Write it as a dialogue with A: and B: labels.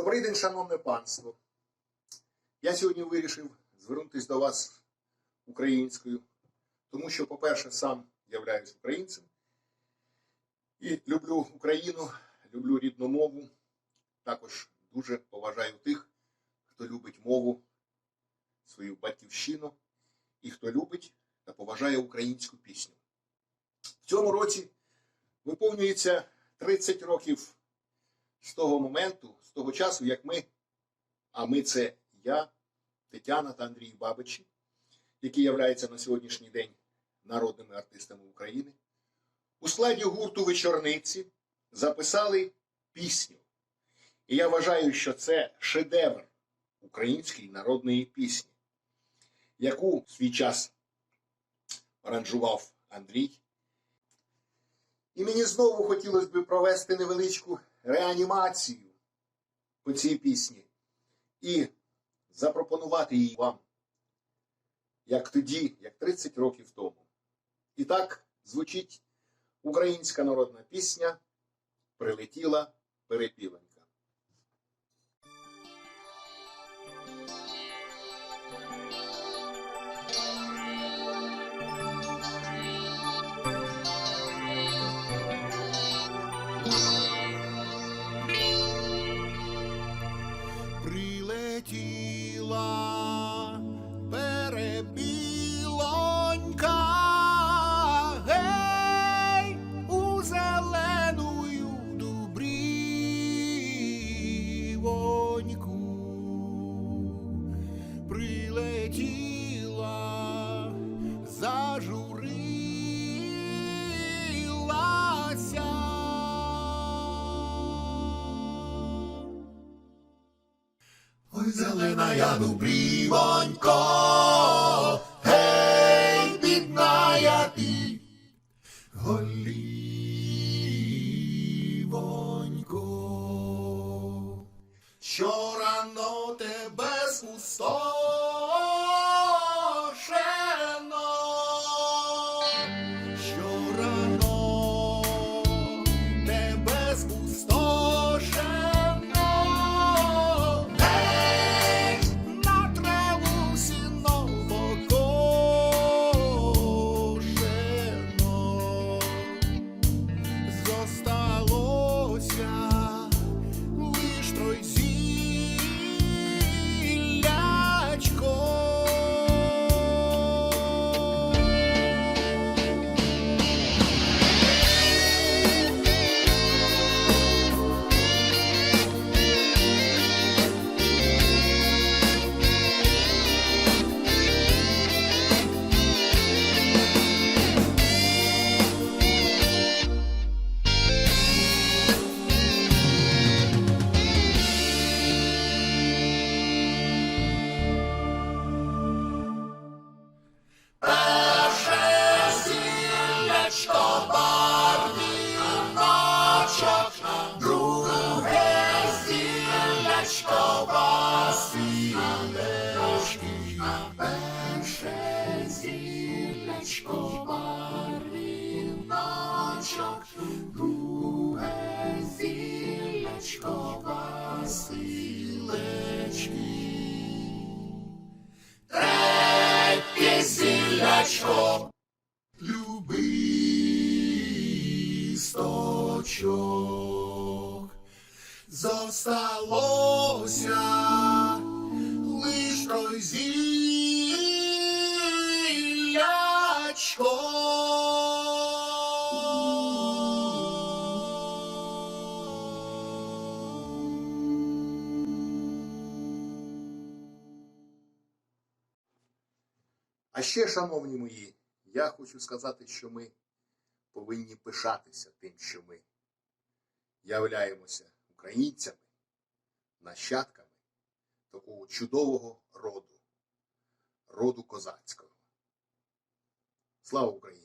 A: Добрий день, шановне панство. Я сьогодні вирішив звернутися до вас українською, тому що, по-перше, сам являюсь українцем і люблю Україну, люблю рідну мову. Також дуже поважаю тих, хто любить мову, свою батьківщину і хто любить та поважає українську пісню. В цьому році виповнюється 30 років з того моменту, того часу, як ми, а ми це я, Тетяна та Андрій Бабичі, які являються на сьогоднішній день народними артистами України, у складі гурту вечорниці записали пісню. І я вважаю, що це шедевр української народної пісні, яку в свій час аранжував Андрій. І мені знову хотілося б провести невеличку реанімацію по цій пісні і запропонувати її вам, як тоді, як 30 років тому. І так звучить українська народна пісня Прилетіла перепілонька.
B: Зелена я дубрівонько, гей, бідна я ти, голівонько, що рано тебе спустошено, зіллячко барвіночок, друге зіллячко Василечки. Перше зіллячко барвіночок, друге зіллячко Василечки. Третє зіллячко любисточок. Зосталося лиш той зіллячко.
A: А ще, шановні мої, я хочу сказати, що ми повинні пишатися тим, що ми являємося українцями, нащадками такого чудового роду, роду козацького. Слава Україні!